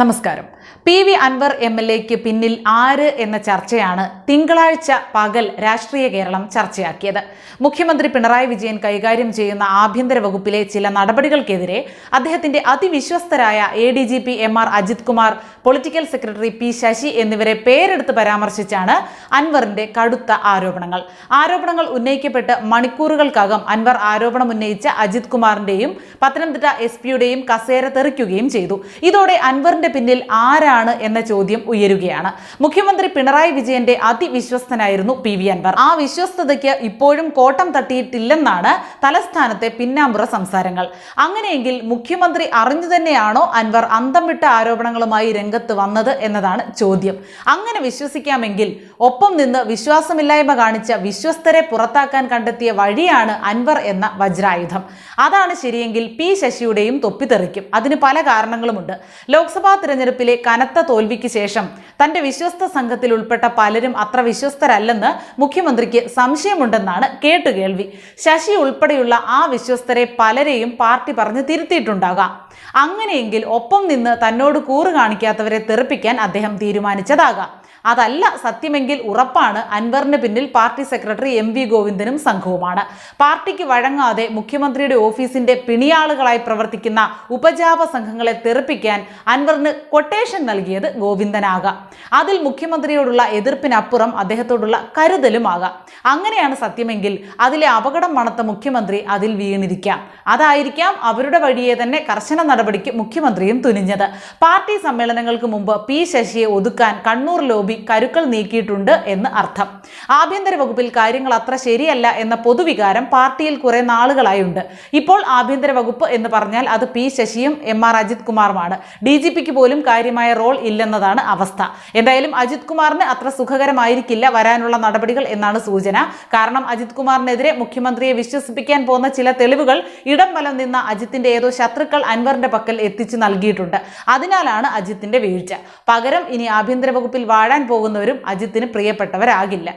നമസ്കാരം. P V Anvar M L എക്ക് പിന്നിൽ ആര് എന്ന ചർച്ചയാണ് തിങ്കളാഴ്ച പകൽ രാഷ്ട്രീയ കേരളം ചർച്ചയാക്കിയത്. മുഖ്യമന്ത്രി പിണറായി വിജയൻ കൈകാര്യം ചെയ്യുന്ന ആഭ്യന്തര വകുപ്പിലെ ചില നടപടികൾക്കെതിരെ അദ്ദേഹത്തിന്റെ അതിവിശ്വസ്തരായ A D G P M R Ajith Kumar political secretary P Sasi എന്നിവരെ പേരെടുത്ത് പരാമർശിച്ചാണ് അൻവറിന്റെ കടുത്ത ആരോപണങ്ങൾ. ആരോപണങ്ങൾ ഉന്നയിക്കപ്പെട്ട് മണിക്കൂറുകൾക്കകം അൻവർ ആരോപണം ഉന്നയിച്ച അജിത് കുമാറിന്റെയും പത്തനംതിട്ട എസ് പിയുടെയും കസേര തെറിക്കുകയും ചെയ്തു. ഇതോടെ അൻവറിന്റെ പിന്നിൽ ആരാണ് എന്ന ചോദ്യം ഉയരുകയാണ്. മുഖ്യമന്ത്രി പിണറായി വിജയന്റെ അതിവിശ്വസ്തനായിരുന്നു പി വി അൻവർ. ആ വിശ്വസ്തതയ്ക്ക് ഇപ്പോഴും കോട്ടം തട്ടിയിട്ടില്ലെന്നാണ് തലസ്ഥാനത്തെ പിന്നാമ്പുറ സംസാരങ്ങൾ. അങ്ങനെയെങ്കിൽ മുഖ്യമന്ത്രി അറിഞ്ഞു തന്നെയാണോ അൻവർ അന്തം വിട്ട ആരോപണങ്ങളുമായി രംഗത്ത് വന്നത് എന്നതാണ് ചോദ്യം. അങ്ങനെ വിശ്വസിക്കാമെങ്കിൽ ഒപ്പം നിന്ന് വിശ്വാസമില്ലായ്മ കാണിച്ച വിശ്വസ്തരെ പുറത്താക്കാൻ കണ്ടെത്തിയ വഴിയാണ് അൻവർ എന്ന വജ്രായുധം. അതാണ് ശരിയെങ്കിൽ പി ശശിയുടെയും തൊപ്പിത്തെറിക്കും. അതിന് പല കാരണങ്ങളുമുണ്ട്. ലോക്സഭാ തിരഞ്ഞെടുപ്പിലെ കനത്ത തോൽവിക്ക് ശേഷം തന്റെ വിശ്വസ്ത സംഘത്തിൽ ഉൾപ്പെട്ട പലരും അത്ര വിശ്വസ്തരല്ലെന്ന് മുഖ്യമന്ത്രിക്ക് സംശയമുണ്ടെന്നാണ് കേട്ടുകേൾവി. ശശി ഉൾപ്പെടെയുള്ള ആ വിശ്വസ്തരെ പലരെയും പാർട്ടി പറഞ്ഞ് തിരുത്തിയിട്ടുണ്ടാകാം. അങ്ങനെയെങ്കിൽ ഒപ്പം നിന്ന് തന്നോട് കൂറ് കാണിക്കാത്തവരെ തെറിപ്പിക്കാൻ അദ്ദേഹം തീരുമാനിച്ചതാകാം. അതല്ല സത്യമെങ്കിൽ ഉറപ്പാണ് അൻവറിന് പിന്നിൽ പാർട്ടി സെക്രട്ടറി എം വി ഗോവിന്ദനും സംഘവുമാണ്. പാർട്ടിക്ക് വഴങ്ങാതെ മുഖ്യമന്ത്രിയുടെ ഓഫീസിന്റെ പിണിയാളുകളായി പ്രവർത്തിക്കുന്ന ഉപജാപ സംഘങ്ങളെ തെറിപ്പിക്കാൻ അൻവറിന് കൊട്ടേഷൻ നൽകിയത് ഗോവിന്ദനാകാം. അതിൽ മുഖ്യമന്ത്രിയോടുള്ള എതിർപ്പിനപ്പുറം അദ്ദേഹത്തോടുള്ള കരുതലുമാകാം. അങ്ങനെയാണ് സത്യമെങ്കിൽ അതിലെ അപകടം മണത്ത മുഖ്യമന്ത്രി അതിൽ വീണിരിക്കാം. അതായിരിക്കാം അവരുടെ വഴിയെ തന്നെ കർശന നടപടിക്ക് മുഖ്യമന്ത്രിയും തുനിഞ്ഞത്. പാർട്ടി സമ്മേളനങ്ങൾക്ക് മുമ്പ് പി ശശിയെ ഒതുക്കാൻ കണ്ണൂർ ലോബി കരുക്കൾ നീക്കിയിട്ടുണ്ട് എന്ന് അർത്ഥം. ആഭ്യന്തര വകുപ്പിൽ കാര്യങ്ങൾ അത്ര ശരിയല്ല എന്ന പൊതുവികാരം പാർട്ടിയിൽ കുറെ നാളുകളായുണ്ട്. ഇപ്പോൾ ആഭ്യന്തര വകുപ്പ് എന്ന് പറഞ്ഞാൽ അത് പി ശശിയും എം ആർ അജിത് കുമാറുമാണ്. ഡി ജി പിക്ക് പോലും കാര്യമായ റോൾ ഇല്ലെന്നതാണ് അവസ്ഥ. എന്തായാലും അജിത് കുമാറിന് അത്ര സുഖകരമായിരിക്കില്ല വരാനുള്ള നടപടികൾ എന്നാണ് സൂചന. കാരണം അജിത് കുമാറിനെതിരെ മുഖ്യമന്ത്രിയെ വിശ്വസിപ്പിക്കാൻ പോകുന്ന ചില തെളിവുകൾ ഇടം വലം നിന്ന അജിത്തിന്റെ ഏതോ ശത്രുക്കൾ അൻവറിന്റെ പക്കൽ എത്തിച്ചു നൽകിയിട്ടുണ്ട്. അതിനാലാണ് അജിത്തിന്റെ വീഴ്ച. പകരം ഇനി ആഭ്യന്തര വകുപ്പിൽ വാഴാൻ പോകുന്നവരും അജിത്തിന് പ്രിയപ്പെട്ടവരാകില്ല